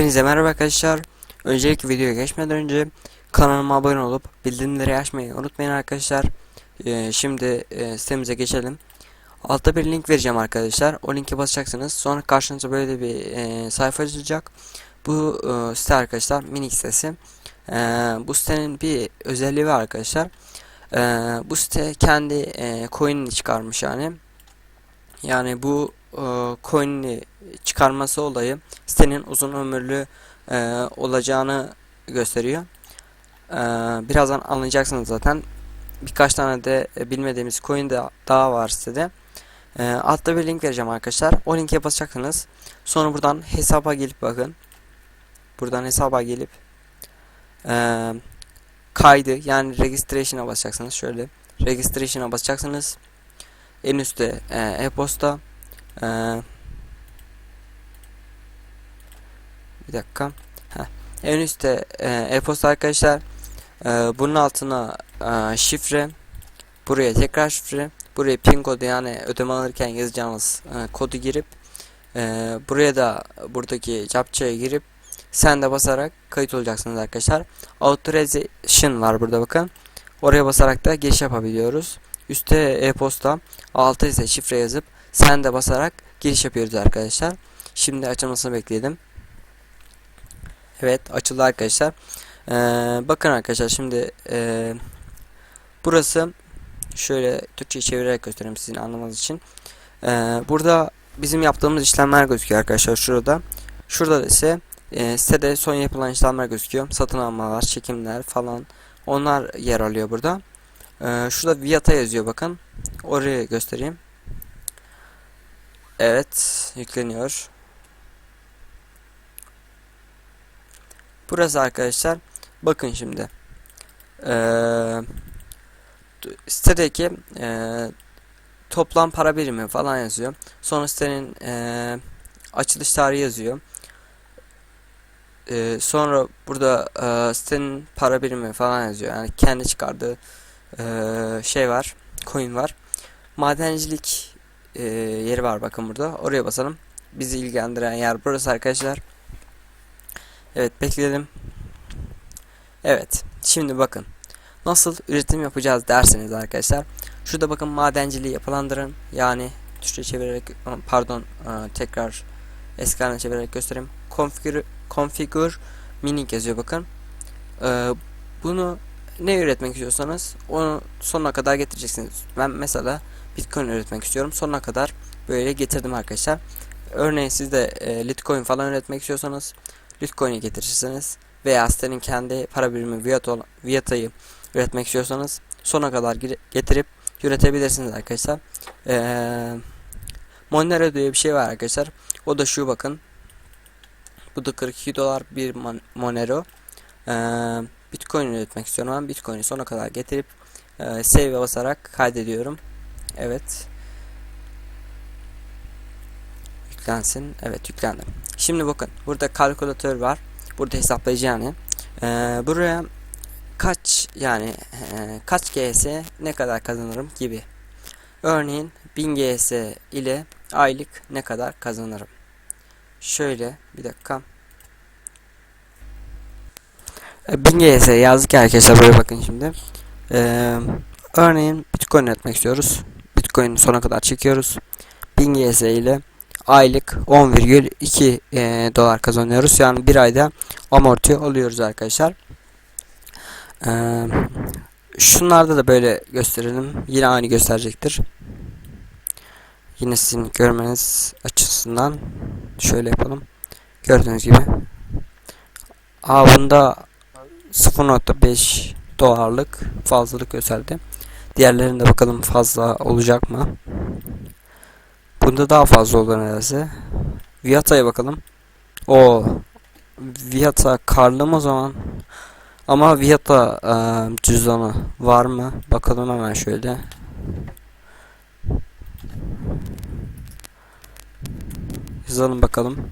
Hepinize merhaba arkadaşlar. Öncelikle videoya geçmeden önce kanalıma abone olup bildirimleri açmayı unutmayın arkadaşlar. Ee, şimdi e, sitemize geçelim. Altta bir link vereceğim arkadaşlar. O linke basacaksınız. Sonra karşınıza böyle bir e, sayfa açılacak. Bu e, site arkadaşlar minik sitesi. E, bu sitenin bir özelliği var arkadaşlar. E, bu site kendi e, coin'ini çıkarmış yani. Yani bu coin'i çıkarması olayı sitenin uzun ömürlü e, olacağını gösteriyor. E, birazdan anlayacaksınız zaten. Birkaç tane de e, bilmediğimiz coin de daha var sitede. Altta bir link vereceğim arkadaşlar. O linke basacaksınız. Sonra buradan hesaba gelip bakın. Buradan hesaba gelip kaydı yani registration'a basacaksınız. Şöyle registration'a basacaksınız. En üstte e-posta e, bir dakika. Heh. en üstte e, e-posta arkadaşlar. E, bunun altına e, şifre. Buraya tekrar şifre. Buraya pin kodu yani ödeme alırken yazacağınız e, kodu girip e, buraya da buradaki captcha'ya girip sen de basarak kayıt olacaksınız arkadaşlar. Authorization var burada bakın. Oraya basarak da giriş yapabiliyoruz. Üstte e-posta altta ise şifre yazıp sen de basarak giriş yapıyoruz arkadaşlar şimdi açılmasını bekledim Evet açıldı arkadaşlar. Ee, bakın arkadaşlar şimdi e, burası şöyle Türkçe çevirerek göstereyim sizin anlamanız için. Ee, burada bizim yaptığımız işlemler gözüküyor arkadaşlar şurada. Şurada ise e, sitede son yapılan işlemler gözüküyor. Satın almalar, çekimler falan onlar yer alıyor burada. Ee, şurada Viata yazıyor bakın. Orayı göstereyim. Evet yükleniyor. Burası arkadaşlar. Bakın şimdi. Ee, sitedeki e, toplam para birimi falan yazıyor. Sonra sitenin e, açılış tarihi yazıyor. E, sonra burada e, sitenin para birimi falan yazıyor. Yani kendi çıkardığı e, şey var. Coin var. Madencilik e, yeri var bakın burada. Oraya basalım. Bizi ilgilendiren yer burası arkadaşlar. Evet bekleyelim. Evet. Şimdi bakın. Nasıl üretim yapacağız derseniz arkadaşlar. Şurada bakın madenciliği yapılandırın. Yani Türkçe çevirerek pardon tekrar eski haline çevirerek göstereyim. Configure, configure mining yazıyor bakın. Bunu ne üretmek istiyorsanız onu sonuna kadar getireceksiniz. Ben mesela Bitcoin üretmek istiyorum. Sonuna kadar böyle getirdim arkadaşlar. Örneğin siz de e, Litecoin falan üretmek istiyorsanız Bitcoin'i getirirseniz veya sitenin kendi para birimi Viata'yı üretmek istiyorsanız sona kadar getirip üretebilirsiniz arkadaşlar. Ee, Monero diye bir şey var arkadaşlar. O da şu bakın. Bu da 42 dolar bir Monero. Ee, Bitcoin üretmek istiyorum ama Bitcoin'i sona kadar getirip e, save basarak kaydediyorum. Evet. Yüklensin. Evet yüklendi. Şimdi bakın burada kalkülatör var. Burada hesaplayıcı. Ee, buraya kaç yani e, kaç GS ne kadar kazanırım gibi. Örneğin 1000 GS ile aylık ne kadar kazanırım. Şöyle bir dakika. 1000 GS yazdık arkadaşlar böyle bakın şimdi. Ee, örneğin Bitcoin üretmek istiyoruz. Bitcoin sona kadar çekiyoruz. 1000 GS ile aylık 10,2 e, dolar kazanıyoruz. Yani bir ayda amorti oluyoruz arkadaşlar. Ee, şunlarda da böyle gösterelim. Yine aynı gösterecektir. Yine sizin görmeniz açısından şöyle yapalım. Gördüğünüz gibi. Aa bunda 0.5 dolarlık fazlalık gösterdi. Diğerlerinde bakalım fazla olacak mı? Bunda daha fazla olur neredeyse. Viata'ya bakalım. O Viata karlı mı o zaman? Ama Viata e, cüzdanı var mı? Bakalım hemen şöyle. Yazalım bakalım.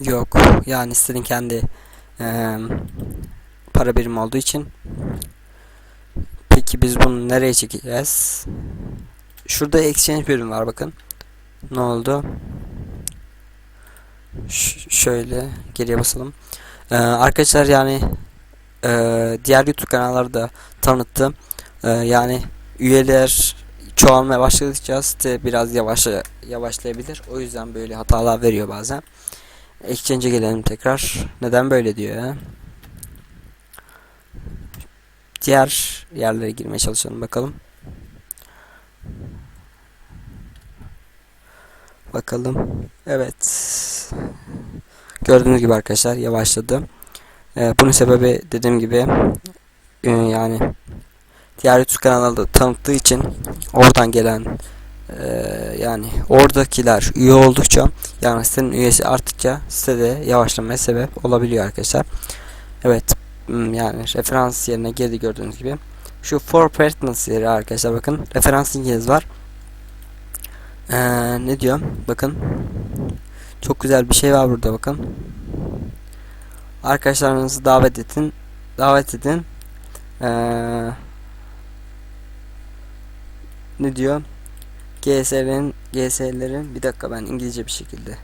Yok. Yani istediğin kendi e, para birimi olduğu için Peki biz bunu nereye çekeceğiz? Şurada exchange bölüm var bakın. Ne oldu? Ş- şöyle geriye basalım. Ee, arkadaşlar yani e, diğer YouTube kanalları da tanıttım. Ee, yani üyeler çoğalmaya başladıkça site biraz yavaşla, yavaşlayabilir. O yüzden böyle hatalar veriyor bazen. Exchange'e gelelim tekrar. Neden böyle diyor ya? Diğer yerlere girmeye çalışalım bakalım. Bakalım. Evet. Gördüğünüz gibi arkadaşlar yavaşladı. Ee, bunun sebebi dediğim gibi e, yani diğer YouTube kanalları da tanıttığı için oradan gelen e, yani oradakiler üye oldukça yani sitenin üyesi arttıkça sitede yavaşlamaya sebep olabiliyor arkadaşlar. Evet yani referans yerine girdi gördüğünüz gibi. Şu for partners yeri arkadaşlar bakın referans linkiniz var. Ee, ne diyor? Bakın. Çok güzel bir şey var burada bakın. Arkadaşlarınızı davet edin. Davet edin. Ee, ne diyor? GS'lerin GS'lerin bir dakika ben İngilizce bir şekilde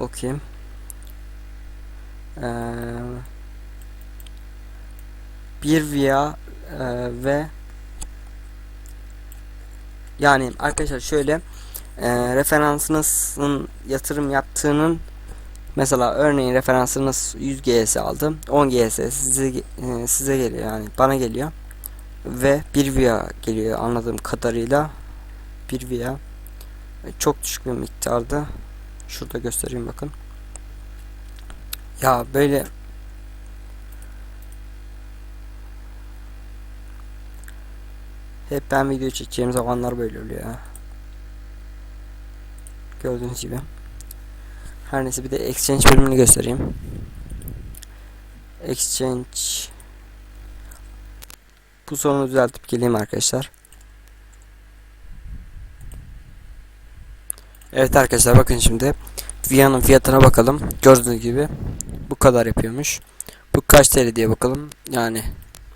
okuyayım. Ee, bir via e, ve yani arkadaşlar şöyle e, referansınızın yatırım yaptığının mesela örneğin referansınız 100 GS aldım 10 GS size e, size geliyor yani bana geliyor ve bir via geliyor anladığım kadarıyla bir via e, çok düşük bir miktarda şurada göstereyim bakın. Ya böyle hep ben video çekeceğim zamanlar böyle oluyor ya gördüğünüz gibi her neyse bir de exchange bölümünü göstereyim exchange bu sorunu düzeltip geleyim arkadaşlar Evet arkadaşlar bakın şimdi Via'nın fiyatına bakalım. Gördüğünüz gibi bu kadar yapıyormuş. Bu kaç TL diye bakalım. Yani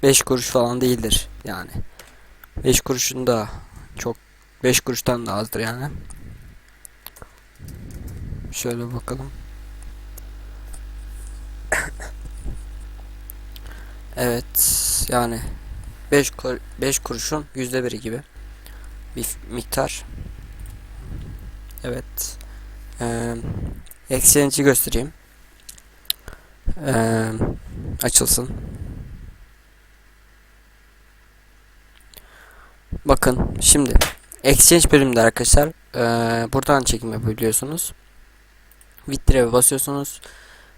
5 kuruş falan değildir yani. 5 kuruşun da çok 5 kuruştan da azdır yani. Şöyle bakalım. evet yani 5 kur 5 kuruşun yüzde biri gibi bir miktar. Evet. Ee, Exchange'i göstereyim. Ee, açılsın. Bakın şimdi Exchange bölümünde arkadaşlar ee, buradan çekim yapabiliyorsunuz. Withdraw'e basıyorsunuz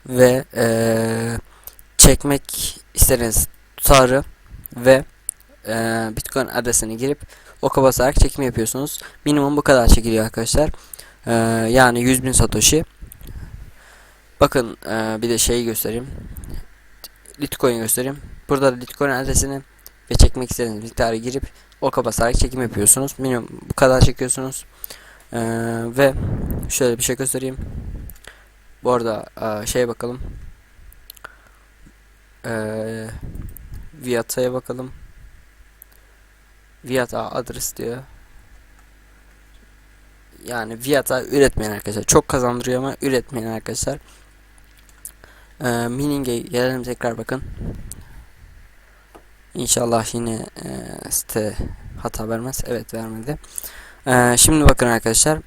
ve ee, çekmek istediğiniz tutarı ve ee, Bitcoin adresini girip oka basarak çekim yapıyorsunuz. Minimum bu kadar çekiliyor arkadaşlar. Ee, yani 100.000 Satoshi. Bakın ee, bir de şeyi göstereyim. Litecoin göstereyim. Burada da Litecoin adresini ve çekmek istediğiniz miktarı girip oka basarak çekim yapıyorsunuz. Minimum bu kadar çekiyorsunuz. Ee, ve şöyle bir şey göstereyim. Bu arada ee, şeye bakalım. Ee, Viata'ya bakalım. Viata adres diyor. Yani Viata üretmeyen arkadaşlar. Çok kazandırıyor ama üretmeyen arkadaşlar. Ee, Mining'e gelelim tekrar bakın. İnşallah yine e, site hata vermez. Evet vermedi. Ee, şimdi bakın arkadaşlar.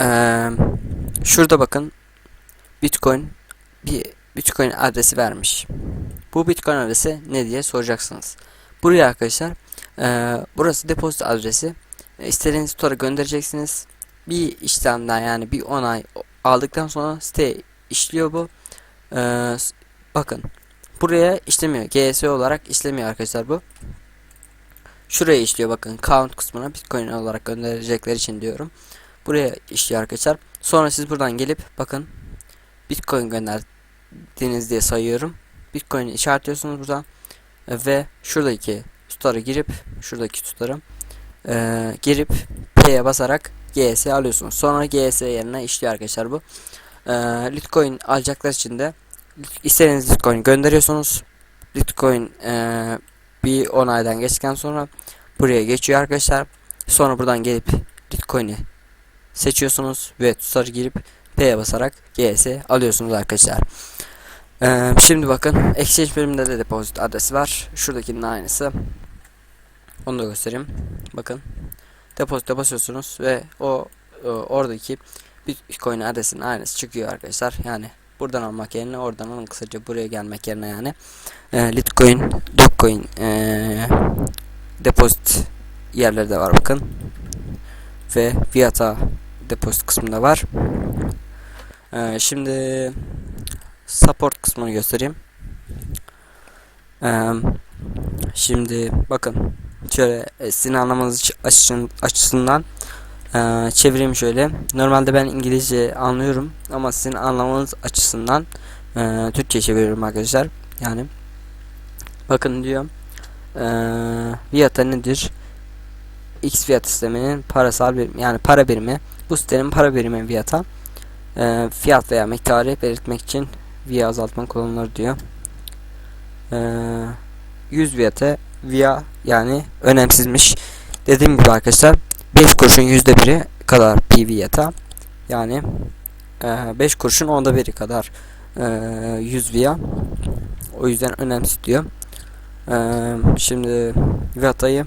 Ee, şurada bakın. Bitcoin bir Bitcoin adresi vermiş. Bu Bitcoin adresi ne diye soracaksınız. Buraya arkadaşlar e, burası depozito adresi. E, istediğiniz tutarı göndereceksiniz. Bir işlemden yani bir onay aldıktan sonra site işliyor bu. E, bakın buraya işlemiyor. GS olarak işlemiyor arkadaşlar bu. Şuraya işliyor bakın count kısmına bitcoin olarak gönderecekler için diyorum. Buraya işliyor arkadaşlar. Sonra siz buradan gelip bakın bitcoin gönderdiniz diye sayıyorum. Bitcoin'i işaretliyorsunuz buradan. Ve şuradaki tutarı girip şuradaki tutarı e, girip P'ye basarak GS alıyorsunuz. Sonra GS yerine işliyor arkadaşlar bu. E, Litecoin alacaklar için de istediğiniz Litecoin gönderiyorsunuz. Litecoin e, bir onaydan geçtikten sonra buraya geçiyor arkadaşlar. Sonra buradan gelip Litecoin'i seçiyorsunuz ve tutarı girip P'ye basarak GS alıyorsunuz arkadaşlar. Ee, şimdi bakın Exchange bölümünde de depozit adresi var. Şuradakinin aynısı. Onu da göstereyim. Bakın. Depozite basıyorsunuz ve o, o oradaki Bitcoin adresinin aynısı çıkıyor arkadaşlar. Yani buradan almak yerine oradan alın kısaca buraya gelmek yerine yani. E, Litecoin, Dogecoin e, depozit yerleri de var bakın. Ve fiyata depozit kısmında var. E, şimdi support kısmını göstereyim. E, şimdi bakın şöyle e, sizin anlamanız açısından, açısından e, çevireyim şöyle. Normalde ben İngilizce anlıyorum ama sizin anlamanız açısından e, Türkçe çeviriyorum arkadaşlar. Yani bakın diyor. E, fiyata nedir? X fiyat sisteminin parasal bir yani para birimi. Bu sitenin para birimi fiyata e, fiyat veya miktarı belirtmek için via azaltma kullanılır diyor. E, 100 fiyata via yani önemsizmiş. Dediğim gibi arkadaşlar 5 kuruşun yüzde biri kadar PV yata yani 5 e, kuruşun onda biri kadar e, 100 via o yüzden önemsiz diyor. E, şimdi Viata'yı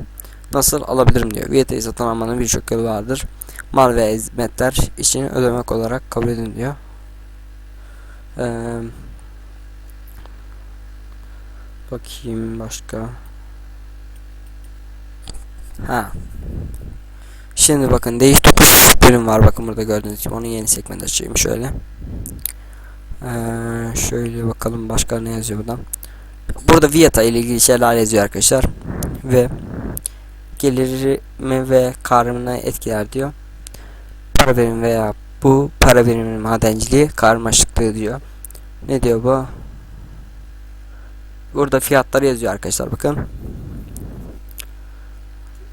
nasıl alabilirim diyor. Viata'yı satın almanın birçok yolu vardır. Mal ve hizmetler için ödemek olarak kabul edin diyor. Ee, bakayım başka. Ha. Şimdi bakın değiş tokuş bölüm var. Bakın burada gördüğünüz gibi onun yeni segment açayım şöyle. Ee, şöyle bakalım başka ne yazıyor buradan. Burada Vieta ile ilgili şeyler yazıyor arkadaşlar. Ve gelirimi ve karımına etkiler diyor. Para birim veya bu para biriminin madenciliği karmaşıklığı diyor. Ne diyor bu? Burada fiyatları yazıyor arkadaşlar bakın.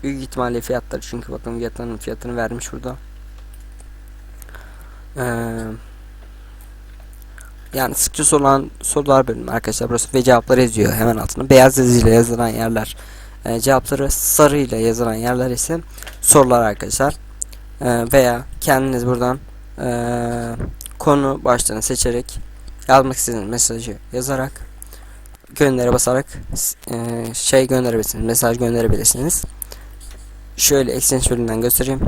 Büyük ihtimalle fiyatları çünkü bakın fiyatlarının fiyatını vermiş burada. Ee, yani sıkça sorulan sorular bölümü arkadaşlar burası ve cevapları yazıyor hemen altında. Beyaz yazıyla yazılan yerler e, cevapları sarı ile yazılan yerler ise sorular arkadaşlar. E, veya kendiniz buradan e, konu başlığını seçerek yazmak istediğiniz mesajı yazarak göndere basarak e, şey gönderebilirsiniz. Mesaj gönderebilirsiniz. Şöyle bölümünden göstereyim.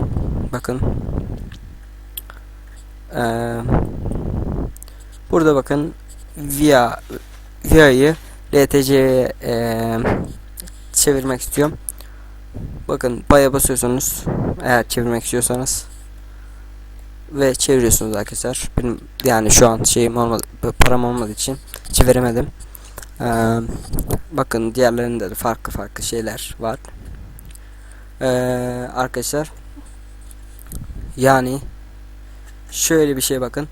Bakın. Ee, burada bakın via via'yı LTC'ye e, çevirmek istiyorum. Bakın baya basıyorsunuz eğer çevirmek istiyorsanız ve çeviriyorsunuz arkadaşlar. Benim yani şu an şeyim olmadı, param olmadığı için çeviremedim. Ee, bakın diğerlerinde de farklı farklı şeyler var. Ee, arkadaşlar yani şöyle bir şey bakın.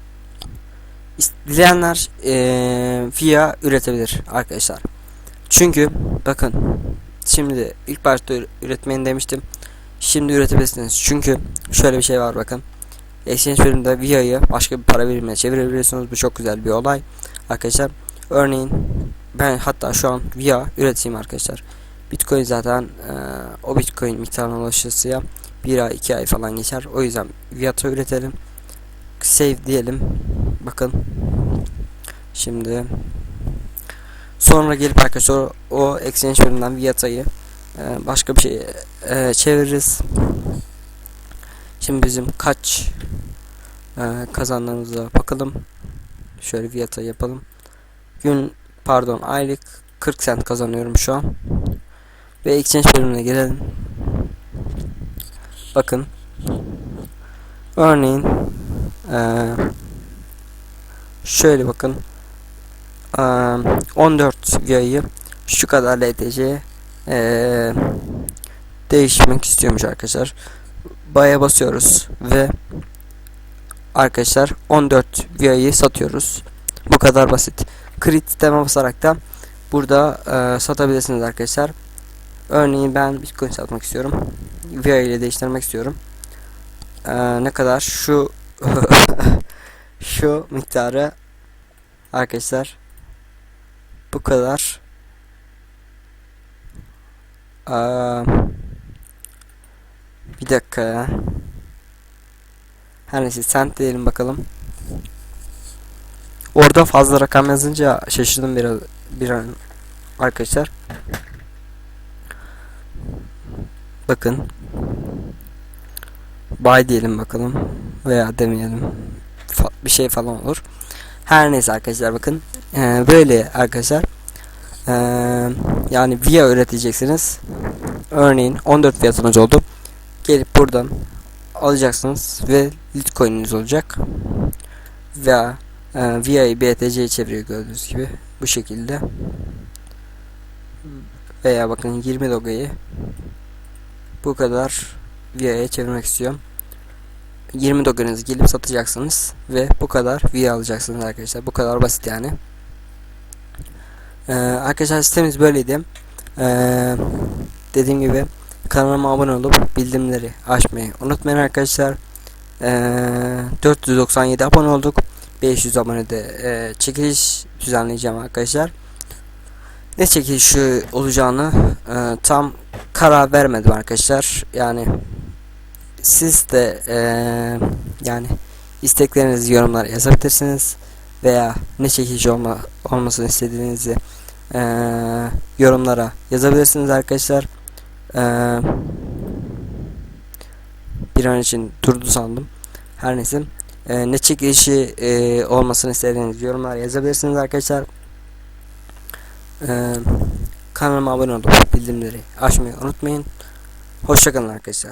Dileyenler ee, via üretebilir arkadaşlar. Çünkü bakın şimdi ilk başta üretmeyin demiştim. Şimdi üretebilirsiniz. Çünkü şöyle bir şey var bakın. Exchange bölümünde VIA'yı başka bir para birimine çevirebiliyorsunuz. Bu çok güzel bir olay. Arkadaşlar örneğin ben hatta şu an VIA üreteyim arkadaşlar Bitcoin zaten e, o Bitcoin miktarına ulaşırsa bir ay iki ay falan geçer. O yüzden Viata üretelim. Save diyelim. Bakın. Şimdi sonra gelip arkadaşlar o, exchange bölümünden Viata'yı e, başka bir şey e, çeviririz. Şimdi bizim kaç e, kazandığımıza bakalım. Şöyle Viata yapalım. Gün pardon aylık 40 cent kazanıyorum şu an. Ve exchange bölümüne gelelim. Bakın. Örneğin ee, şöyle bakın. Ee, 14 VI'yi şu kadar LTC ee, değişmek istiyormuş arkadaşlar. Baya basıyoruz ve arkadaşlar 14 VI'yi satıyoruz. Bu kadar basit. Crit deme basarak da burada e, satabilirsiniz arkadaşlar. Örneğin ben Bitcoin satmak istiyorum. VIA ile değiştirmek istiyorum. Ee, ne kadar şu şu miktarı arkadaşlar bu kadar Aa, bir dakika her neyse cent diyelim bakalım Orada fazla rakam yazınca şaşırdım biraz bir an arkadaşlar. Bakın. Bay diyelim bakalım veya demeyelim. Bir şey falan olur. Her neyse arkadaşlar bakın. Ee, böyle arkadaşlar. Ee, yani VIA öğreteceksiniz. Örneğin 14 fiyatınız oldu. Gelip buradan alacaksınız ve Litecoin'iniz olacak. Veya e, VIA'yı BTC'ye çeviriyor gördüğünüz gibi. Bu şekilde. Veya bakın 20 Doga'yı bu kadar VIA'ya çevirmek istiyorum. 20 Doga'nızı gelip satacaksınız ve bu kadar VIA alacaksınız arkadaşlar. Bu kadar basit yani. Ee, arkadaşlar sistemimiz böyleydi. Ee, dediğim gibi kanalıma abone olup bildirimleri açmayı unutmayın arkadaşlar. Ee, 497 abone olduk. 500 abonede e, çekiliş düzenleyeceğim arkadaşlar. Ne çekilişi olacağını e, tam karar vermedim arkadaşlar. Yani siz de e, yani isteklerinizi yorumlara yazabilirsiniz veya ne çekiliş olma, olmasını istediğinizi e, yorumlara yazabilirsiniz arkadaşlar. E, bir an için durdu sandım. Her neyse. E, ne çekilişi e, olmasını istediğiniz yorumlara yazabilirsiniz arkadaşlar. E, kanalıma abone olup bildirimleri açmayı unutmayın. Hoşçakalın arkadaşlar.